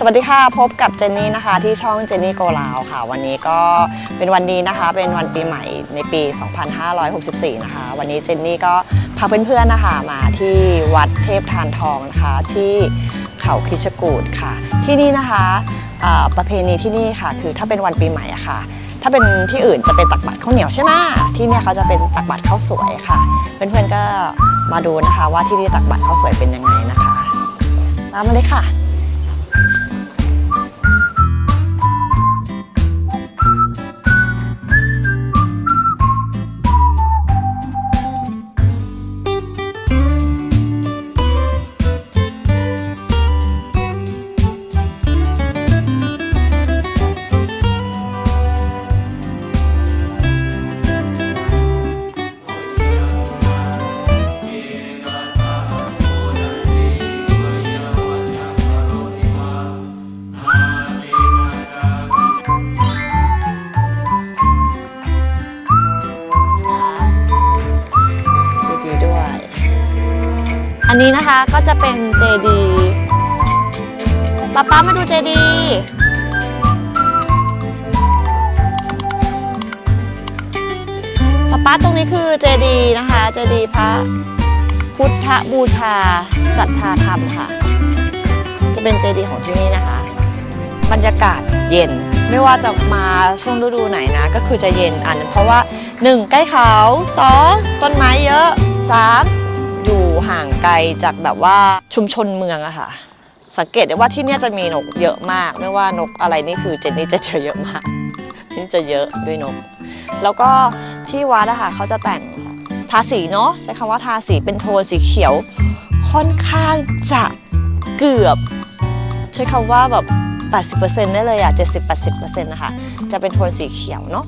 สวัสดีค่ะพบกับเจนนี่นะคะที่ช่องเจนนี่โกลาวค่ะ วันนี้ก็เป็นวันดีนะคะ เป็นวันปีใหม่ในปี 2564 นะคะ วันนี้เจนนี่ก็พาเพื่อนๆนะคะมาที่วัดเทพทานทองนะคะที่เขาคิชกูดค่ะ ที่นี่นะคะประเพณีที่นี่ค่ะ คือถ้าเป็นวันปีใหม่อะค่ะ ถ้าเป็นที่อื่นจะเป็นตักบาตรข้าวเหนียวใช่ไหมที่เนี่ยเขาจะเป็นตักบาตรข้าวสวยค่ะ เพื่อนๆก็มาดูนะคะว่าที่นี่ตักบาตรข้าวสวยเป็นยังไงนะคะตามมาเลยค่ะ Bye. อันนี้นะคะก็จะเป็นเจดีป้าป้ามาดูเจดีป้าป้าตรงนี้คือเจดีนะคะเจดีพระพุทธบูชาศรัทธาธรรมค่ะ จะเป็นเจดีของที่นี่นะคะ บรรยากาศเย็นไม่ว่าจะมาช่วงฤดูไหนนะ ก็คือจะเย็นอัน เพราะว่า 1 ใกล้เขา 2 ต้นไม้เยอะ 3 อยู่ห่างไกลจากแบบว่าชุมชนเมืองอะค่ะ สังเกตได้ว่าที่นี่จะมีนกเยอะมาก ไม่ว่านกอะไรนี่คือเจนนี่จะเจอเยอะมากที่นี่จะเยอะด้วยนก แล้วก็ที่วัดอะค่ะเขาจะแต่งทาสีเนาะใช้คำว่าทาสีเป็นโทนสีเขียว ค่อนข้างจะเกือบ ใช้คำว่าแบบ80%ได้เลยอะ70-80%นะคะจะเป็นโทนสีเขียวเนาะ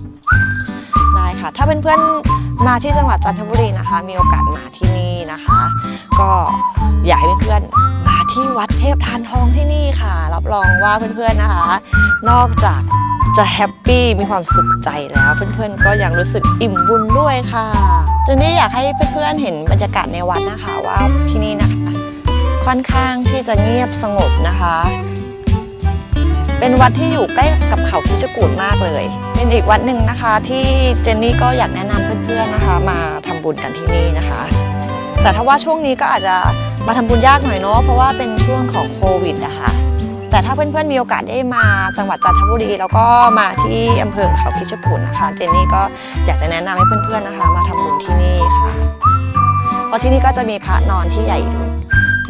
ได้ค่ะ ถ้าเพื่อนๆมาที่จังหวัดจันทบุรีนะคะ มีโอกาสมาที่นี่ ก็อยากให้เพื่อนๆมาที่วัดเทพทานทองที่นี่ค่ะ รับรองว่าเพื่อนๆนะคะ นอกจากจะแฮปปี้มีความสุขใจแล้วเพื่อนๆ ก็ยังรู้สึกอิ่มบุญด้วยค่ะเจนนี่อยากให้เพื่อนๆเห็นบรรยากาศในวัดนะคะว่าที่นี่นะคะค่อนข้างที่จะเงียบสงบนะคะ เป็นวัดที่อยู่ใกล้กับเขาคิชกูดมากเลย เป็นอีกวัดหนึ่งนะคะที่เจนนี่ก็อยากแนะนำเพื่อนๆนะคะ มาทำบุญกันที่นี่นะคะ แต่ถ้าว่าช่วงนี้ก็อาจจะมาทำบุญยากหน่อยเนาะเพราะว่าเป็นช่วงของโควิดนะคะแต่ถ้าเพื่อนๆมีโอกาสได้มาจังหวัดจันทบุรี แล้วก็มาที่อำเภอเขาคิชกูดนะคะ เจนนี่ก็อยากจะแนะนำให้เพื่อนๆนะคะ มาทำบุญที่นี่ค่ะ เพราะที่นี่ก็จะมีพระนอนที่ใหญ่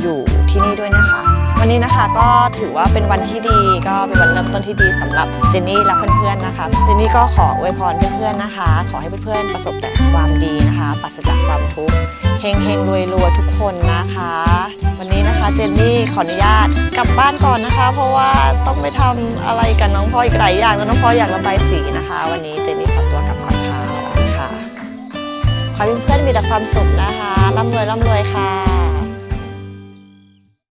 อยู่ที่นี่ด้วยนะคะ วันนี้นะคะก็ถือว่าเป็นวันที่ดีก็เป็นวันเริ่มต้นที่ดีสำหรับเจนนี่และเพื่อนๆนะคะเจนนี่ก็ขออวยพรเพื่อนๆนะคะ ขอให้เพื่อนๆประสบแต่ความดีนะคะปราศจากความทุกข์ เฮงเฮงรวยรวยทุกคนนะคะ วันนี้นะคะเจนนี่ขออนุญาตกลับบ้านก่อนนะคะ เพราะว่าต้องไปทำอะไรกับน้องพ่ออีกหลายอย่างแล้วน้องพ่ออยากระบายสีนะคะ วันนี้เจนนี่ขอตัวกลับก่อนค่ะวัสดีค่ะขอให้เพื่อนๆมีแต่ความสุขนะคะร่ำรวยร่ำรวยค่ะ